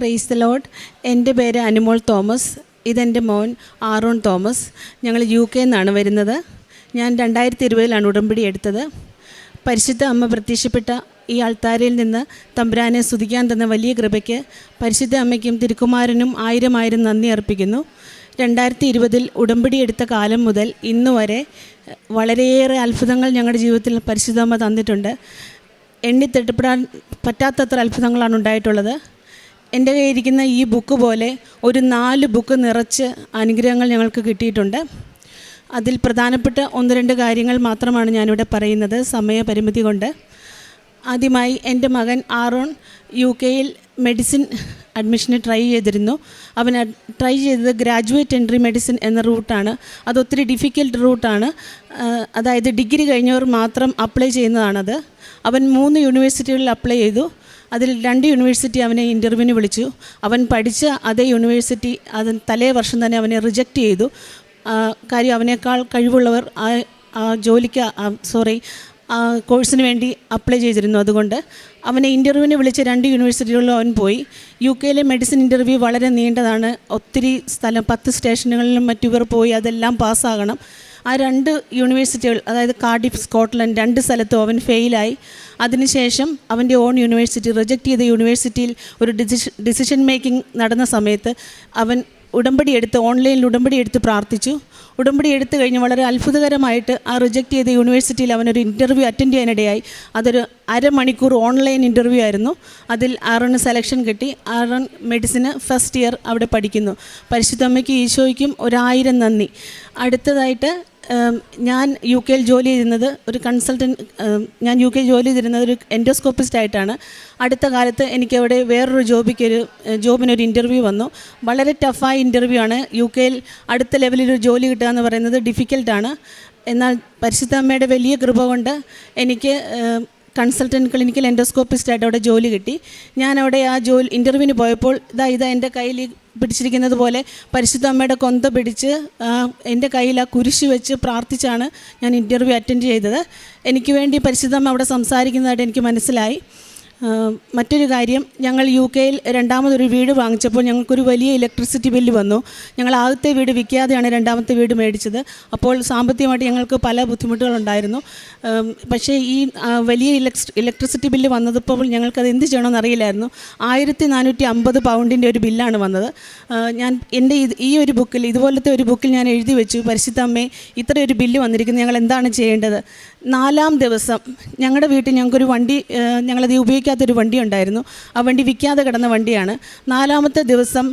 Praise the load എന്റെ പേര് അനുമോൾ തോമസ്. ഇതെന്റെ മോൻ ആറോൺ തോമസ്. ഞങ്ങൾ യു കെ നിന്നാണ് വരുന്നത്. ഞാൻ രണ്ടായിരത്തി ഇരുപതിലാണ് ഉടമ്പടി എടുത്തത്. പരിശുദ്ധ അമ്മ പ്രത്യക്ഷപ്പെട്ട ഈ ആൾത്താരയിൽ നിന്ന് തമ്പുരാനെ സ്തുതിക്കാൻ തന്ന വലിയ കൃപയ്ക്ക് പരിശുദ്ധ അമ്മയ്ക്കും തിരുക്കുമാരനും ആയിരം ആയിരം നന്ദി അർപ്പിക്കുന്നു. രണ്ടായിരത്തി ഇരുപതിൽ ഉടമ്പടി എടുത്ത കാലം മുതൽ ഇന്ന് വരെ വളരെയേറെ അത്ഭുതങ്ങൾ ഞങ്ങളുടെ ജീവിതത്തിൽ പരിശുദ്ധ അമ്മ തന്നിട്ടുണ്ട്. എണ്ണിത്തെട്ടപ്പെടാൻ പറ്റാത്തത്ര അത്ഭുതങ്ങളാണ് ഉണ്ടായിട്ടുള്ളത്. എന്റെ കയ്യിരിക്കുന്ന ഈ ബുക്ക് പോലെ ഒരു നാല് ബുക്ക് നിറച്ച് അനുഗ്രഹങ്ങൾ ഞങ്ങൾക്ക് കിട്ടിയിട്ടുണ്ട്. അതിൽ പ്രധാനപ്പെട്ട ഒന്ന് രണ്ട് കാര്യങ്ങൾ മാത്രമാണ് ഞാനിവിടെ പറയുന്നത് സമയപരിമിതി കൊണ്ട്. ആദ്യമായി എന്റെ മകൻ ആറോൺ യു കെയിൽ മെഡിസിൻ അഡ്മിഷന് ട്രൈ ചെയ്തിരുന്നു. അവൻ ട്രൈ ചെയ്തത് ഗ്രാജുവേറ്റ് എൻട്രി മെഡിസിൻ എന്ന റൂട്ടാണ്. അത് ഒത്തിരി ഡിഫിക്കൽട്ട് റൂട്ടാണ്. അതായത് ഡിഗ്രി കഴിഞ്ഞവർ മാത്രം അപ്ലൈ ചെയ്യുന്നതാണത്. അവൻ മൂന്ന് യൂണിവേഴ്സിറ്റികളിൽ അപ്ലൈ ചെയ്തു. അതിൽ രണ്ട് യൂണിവേഴ്സിറ്റി അവനെ ഇന്റർവ്യൂവിന് വിളിച്ചു. അവൻ പഠിച്ച അതേ യൂണിവേഴ്സിറ്റി അത് തലേ വർഷം തന്നെ അവനെ റിജക്റ്റ് ചെയ്തു. കാര്യം അവനേക്കാൾ കഴിവുള്ളവർ ആ ജോലിക്ക് സോറി കോഴ്സിന് വേണ്ടി അപ്ലൈ ചെയ്തിരുന്നു. അതുകൊണ്ട് അവനെ ഇന്റർവ്യൂവിന് വിളിച്ച രണ്ട് യൂണിവേഴ്സിറ്റികളിലും അവൻ പോയി. യു കെയിലെ മെഡിസിൻ ഇന്റർവ്യൂ വളരെ നീണ്ടതാണ്. ഒത്തിരി സ്ഥലം പത്ത് സ്റ്റേഷനുകളിലും മറ്റു പോയി. അതെല്ലാം പാസ്സാകണം ആ രണ്ട് യൂണിവേഴ്സിറ്റികൾ അതായത് കാർഡിഫ് സ്കോട്ട്ലൻഡ് രണ്ട് സ്ഥലത്തും അവൻ ഫെയിലായി അതിനുശേഷം അവന്റെ ഓൺ യൂണിവേഴ്സിറ്റി റിജക്റ്റ് ചെയ്ത യൂണിവേഴ്സിറ്റിയിൽ ഒരു ഡിസിഷൻ ഡിസിഷൻ മേക്കിംഗ് നടന്ന സമയത്ത് അവൻ ഉടമ്പടി എടുത്ത് ഓൺലൈനിൽ ഉടമ്പടി എടുത്ത് പ്രാർത്ഥിച്ചു. ഉടമ്പടി എടുത്തു കഴിഞ്ഞ് വളരെ അത്ഭുതകരമായിട്ട് ആ റിജക്റ്റ് ചെയ്ത യൂണിവേഴ്സിറ്റിയിൽ അവനൊരു ഇന്റർവ്യൂ അറ്റൻഡ് ചെയ്യാനിടയായി. അതൊരു അരമണിക്കൂർ ഓൺലൈൻ ഇന്റർവ്യൂ ആയിരുന്നു. അതിൽ ആറണ് സെലക്ഷൻ കിട്ടി. ആറൺ മെഡിസിന് ഫസ്റ്റ് ഇയർ അവിടെ പഠിക്കുന്നു. പരിശുദ്ധമ്മയ്ക്ക് ഈശോയ്ക്കും ഒരായിരം നന്ദി. അടുത്തതായിട്ട് ഞാൻ യു കെയിൽ ജോലി ചെയ്യുന്നത് ഒരു കൺസൾട്ടന്റ് ഞാൻ യു കെ ജോലി ചെയ്തിരുന്നത് ഒരു എൻഡോസ്കോപ്പിസ്റ്റ് ആയിട്ടാണ്. അടുത്ത കാലത്ത് എനിക്കവിടെ വേറൊരു ജോബിക്കൊരു ഒരു ജോബിനൊരു ഇന്റർവ്യൂ വന്നു. വളരെ ടഫായ ഇന്റർവ്യൂ ആണ്. യു കെയിൽ അടുത്ത ലെവലിൽ ഒരു ജോലി കിട്ടുക എന്ന് പറയുന്നത് ഡിഫിക്കൽട്ടാണ് എന്നാൽ പരിശുദ്ധ അമ്മയുടെ വലിയ കൃപ കൊണ്ട് എനിക്ക് കൺസൾട്ടന്റ് ക്ലിനിക്കൽ എൻഡോസ്കോപ്പിസ്റ്റായിട്ട് അവിടെ ജോലി കിട്ടി. ഞാൻ അവിടെ ആ ജോലി ഇന്റർവ്യൂവിന് പോയപ്പോൾ ഇതാ ഇതാ എന്റെ കയ്യിൽ പിടിച്ചിരിക്കുന്നത് പോലെ പരിശുദ്ധ അമ്മയുടെ കൊന്ത പിടിച്ച് എന്റെ കയ്യിൽ ആ കുരിശ് വെച്ച് പ്രാർത്ഥിച്ചാണ് ഞാൻ ഇന്റർവ്യൂ അറ്റൻഡ് ചെയ്തത്. എനിക്ക് വേണ്ടി പരിശുദ്ധ അമ്മ അവിടെ സംസാരിക്കുന്നതായിട്ട് എനിക്ക് മനസ്സിലായി. മറ്റൊരു കാര്യം ഞങ്ങൾ യു കെയിൽ രണ്ടാമതൊരു വീട് വാങ്ങിച്ചപ്പോൾ ഞങ്ങൾക്കൊരു വലിയ ഇലക്ട്രിസിറ്റി ബില്ല് വന്നു. ഞങ്ങൾ ആദ്യത്തെ വീട് വിൽക്കാതെയാണ് രണ്ടാമത്തെ വീട് മേടിച്ചത്. അപ്പോൾ സാമ്പത്തികമായിട്ട് ഞങ്ങൾക്ക് പല ബുദ്ധിമുട്ടുകളുണ്ടായിരുന്നു. പക്ഷേ ഈ വലിയ ഇലക്ട്രി ഇലക്ട്രിസിറ്റി ബില്ല് വന്നപ്പോൾ ഞങ്ങൾക്കത് എന്ത് ചെയ്യണമെന്ന് അറിയില്ലായിരുന്നു. ആയിരത്തി നാനൂറ്റി അമ്പത് പൗണ്ടിന്റെ ഒരു ബില്ലാണ് വന്നത് ഞാൻ എന്റെ ഈ ഒരു ബുക്കിൽ ഇതുപോലത്തെ ഒരു ബുക്കിൽ ഞാൻ എഴുതി വെച്ചു. പരിശുദ്ധമ്മേ ഇത്രയൊരു ബില്ല് വന്നിരിക്കുന്നത് ഞങ്ങൾ എന്താണ് ചെയ്യേണ്ടത്? നാലാം ദിവസം ഞങ്ങളുടെ വീട്ടിൽ ഞങ്ങൾക്കൊരു വണ്ടി ഞങ്ങളത് ഞങ്ങളത് ഉപയോഗിക്കാത്തൊരു വണ്ടി ഉണ്ടായിരുന്നു ആ വണ്ടി വിൽക്കാതെ കിടന്ന വണ്ടിയാണ്. നാലാമത്തെ ദിവസം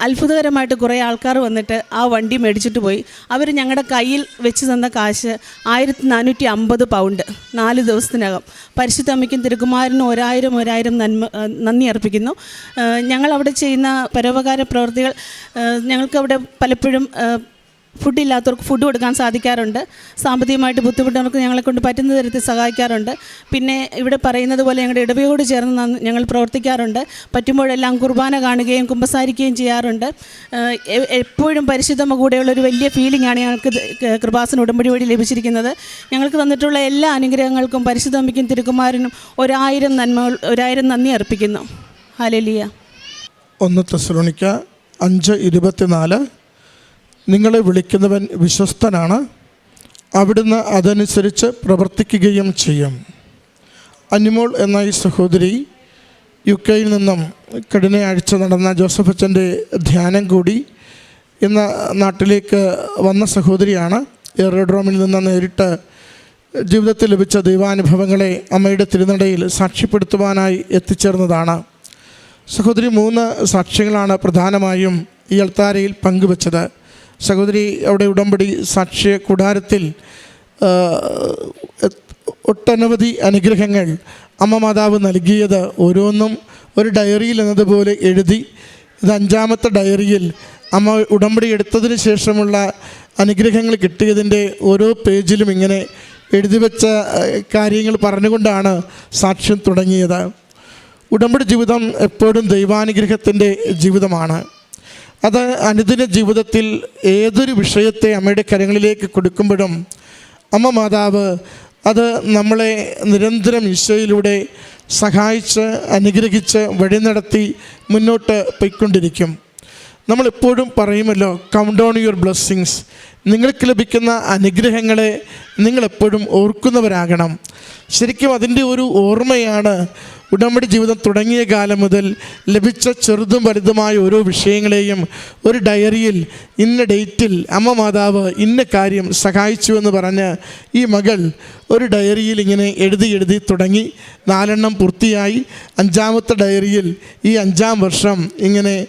അത്ഭുതകരമായിട്ട് കുറേ ആൾക്കാർ വന്നിട്ട് ആ വണ്ടി മേടിച്ചിട്ട് പോയി. അവർ ഞങ്ങളുടെ കയ്യിൽ വെച്ച് തന്ന കാശ് ആയിരത്തി നാനൂറ്റി അമ്പത് പൗണ്ട്. നാല് ദിവസത്തിനകം. പരിശുദ്ധ അമ്മയ്ക്കും തിരുക്കുമാരനും ഒരായിരം ഒരായിരം നന്മ നന്ദി അർപ്പിക്കുന്നു. ഞങ്ങളവിടെ ചെയ്യുന്ന പരോപകാര പ്രവൃത്തികൾ ഞങ്ങൾക്കവിടെ പലപ്പോഴും ഫുഡ് ഇല്ലാത്തവർക്ക് ഫുഡ് കൊടുക്കാൻ സാധിക്കാറുണ്ട്. സാമ്പത്തികമായിട്ട് ബുദ്ധിമുട്ടുന്നവർക്ക് ഞങ്ങളെ കൊണ്ട് പറ്റുന്ന തരത്തിൽ സഹായിക്കാറുണ്ട്. പിന്നെ ഇവിടെ പറയുന്നത് പോലെ ഞങ്ങളുടെ ഇടവയോട് ചേർന്ന് ഞങ്ങൾ പ്രവർത്തിക്കാറുണ്ട്. പറ്റുമ്പോഴെല്ലാം കുർബാന കാണുകയും കുമ്പസാരിക്കുകയും ചെയ്യാറുണ്ട്. എപ്പോഴും പരിശുദ്ധമ കൂടെയുള്ള ഒരു വലിയ ഫീലിംഗ് ആണ് ഞങ്ങൾക്ക് കൃപാസന ഉടമ്പടി വഴി ലഭിച്ചിരിക്കുന്നത്. ഞങ്ങൾക്ക് തന്നിട്ടുള്ള എല്ലാ അനുഗ്രഹങ്ങൾക്കും പരിശുദ്ധമ്മയ്ക്കും തിരുക്കുമാരനും ഒരായിരം നന്മ ഒരായിരം നന്ദി അർപ്പിക്കുന്നു. ഹാലലിയ ഒന്ന് തെസലോണിക്ക അഞ്ച് ഇരുപത്തിനാല് നിങ്ങളെ വിളിക്കുന്നവൻ വിശ്വസ്തനാണ്. അവിടുന്ന് അതനുസരിച്ച് പ്രവർത്തിക്കുകയും ചെയ്യും. അനിമോൾ എന്ന ഈ സഹോദരി യു കെയിൽ നിന്നും കഠിനയാഴ്ച നടന്ന ജോസഫ് അച്ഛന്റെ ധ്യാനം കൂടി ഇന്ന് നാട്ടിലേക്ക് വന്ന സഹോദരിയാണ്. എയറോഡ്രോമിൽ നിന്ന് നേരിട്ട് ജീവിതത്തിൽ ലഭിച്ച ദൈവാനുഭവങ്ങളെ അമ്മയുടെ തിരുനടയിൽ സാക്ഷ്യപ്പെടുത്തുവാനായി എത്തിച്ചേർന്നതാണ്. സഹോദരി മൂന്ന് സാക്ഷ്യങ്ങളാണ് പ്രധാനമായും ഈ അൾത്താരയിൽ പങ്കുവച്ചത്. സഹോദരി അവിടെ ഉടമ്പടി സാക്ഷ്യ കൂടാരത്തിൽ ഒട്ടനവധി അനുഗ്രഹങ്ങൾ അമ്മ മാതാവ് നൽകിയത് ഓരോന്നും ഒരു ഡയറിയിൽ എന്നതുപോലെ എഴുതി ഇത് അഞ്ചാമത്തെ ഡയറിയിൽ അമ്മ ഉടമ്പടി എടുത്തതിന് ശേഷമുള്ള അനുഗ്രഹങ്ങൾ കിട്ടിയതിന്റെ ഓരോ പേജിലും ഇങ്ങനെ എഴുതി വെച്ച കാര്യങ്ങൾ പറഞ്ഞുകൊണ്ടാണ് സാക്ഷ്യം തുടങ്ങിയത്. ഉടമ്പടി ജീവിതം എപ്പോഴും ദൈവാനുഗ്രഹത്തിന്റെ ജീവിതമാണ്. അത് അനുദിന ജീവിതത്തിൽ ഏതൊരു വിഷയത്തെ അമ്മയുടെ കരങ്ങളിലേക്ക് കൊടുക്കുമ്പോഴും അമ്മ മാതാവ് അത് നമ്മളെ നിരന്തരം ഈശോയിലൂടെ സഹായിച്ച് അനുഗ്രഹിച്ച് വഴി നടത്തി മുന്നോട്ട് പോയിക്കൊണ്ടിരിക്കും. നമ്മളെപ്പോഴും പറയുമല്ലോ കൗണ്ട് ഓൺ യുവർ ബ്ലെസ്സിങ്സ് നിങ്ങൾക്ക് ലഭിക്കുന്ന അനുഗ്രഹങ്ങളെ നിങ്ങളെപ്പോഴും ഓർക്കുന്നവരാകണം. ശരിക്കും അതിന്റെ ഒരു ഓർമ്മയാണ് ഉടമ്പടി ജീവിതം തുടങ്ങിയ കാലം മുതൽ ലഭിച്ച ചെറുതും വലുതുമായ ഓരോ വിഷയങ്ങളെയും ഒരു ഡയറിയിൽ ഇന്ന ഡേറ്റിൽ അമ്മ മാതാവ് ഇന്ന കാര്യം സഹായിച്ചു എന്ന് പറഞ്ഞ് ഈ മകൾ ഒരു ഡയറിയിൽ ഇങ്ങനെ എഴുതി എഴുതി തുടങ്ങി നാലെണ്ണം പൂർത്തിയായി. അഞ്ചാമത്തെ ഡയറിയിൽ ഈ അഞ്ചാം വർഷം ഇങ്ങനെ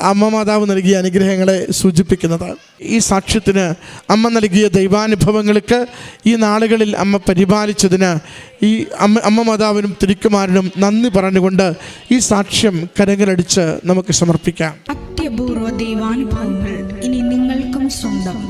അമ്മ മാതാവ് നൽകിയ അനുഗ്രഹങ്ങളെ സൂചിപ്പിക്കുന്നതാണ്. ഈ സാക്ഷ്യത്തിന് അമ്മ നൽകിയ ദൈവാനുഭവങ്ങൾക്ക് ഈ നാളുകളിൽ അമ്മ പരിപാലിച്ചതിന് ഈ അമ്മ അമ്മ മാതാവിനും തിരുക്കുമാരനും നന്ദി പറഞ്ഞുകൊണ്ട് ഈ സാക്ഷ്യം കരങ്ങളടിച്ച് നമുക്ക് സമർപ്പിക്കാം. അത്യപൂർവ ദൈവാനുഭവങ്ങൾ ഇനി നിങ്ങൾക്കും സ്വന്തം.